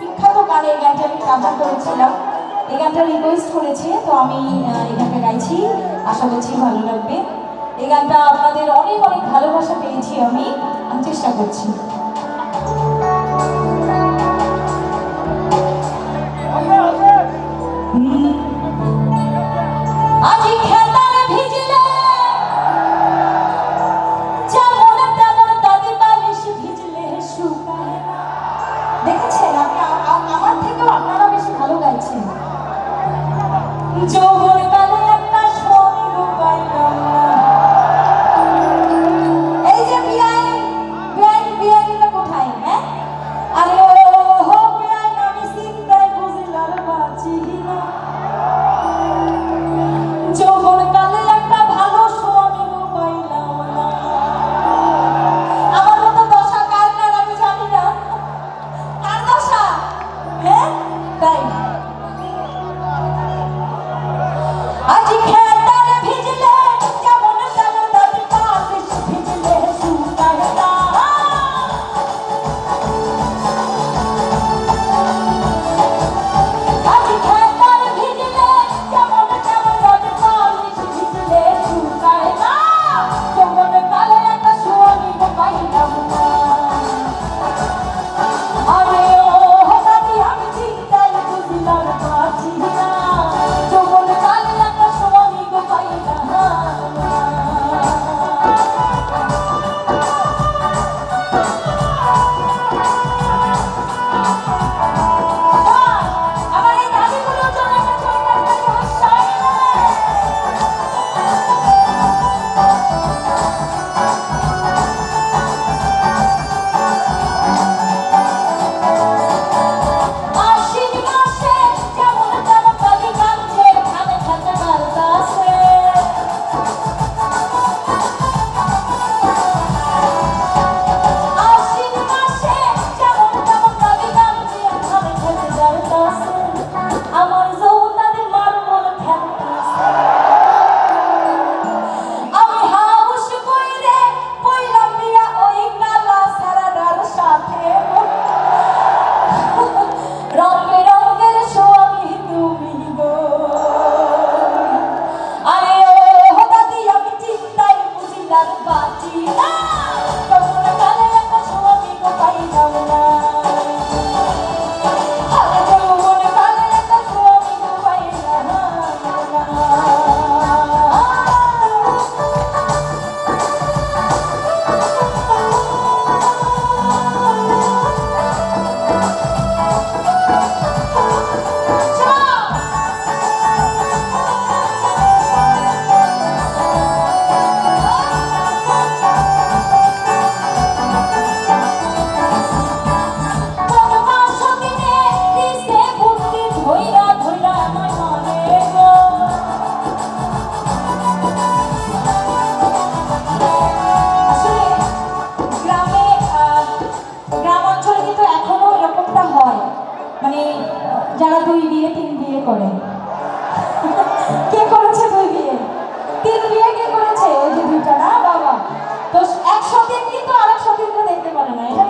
বিখ্যাত গানে এই গানটা আমি কাভার করেছিলাম এই গানটা রিকোয়েস্ট করেছে, তো আমি এই গানটা গাইছি। আশা করছি ভালো লাগবে। এই গানটা আপনাদের অনেক অনেক ভালোবাসা পেয়েছি আমি চেষ্টা করছি। দেখেছেন? আপনি আমার থেকেও আপনারা বেশি ভালো গাইছেন। যৌবন that body. তিন বিয়ে করে। কে করেছে দুই বিয়ে? তিন বিয়ে কে করেছে? ওই যে দুইটা না, বাবা। তো এক সতীন কিন্তু আরেক সতীনকে দেখতে পারে না এটা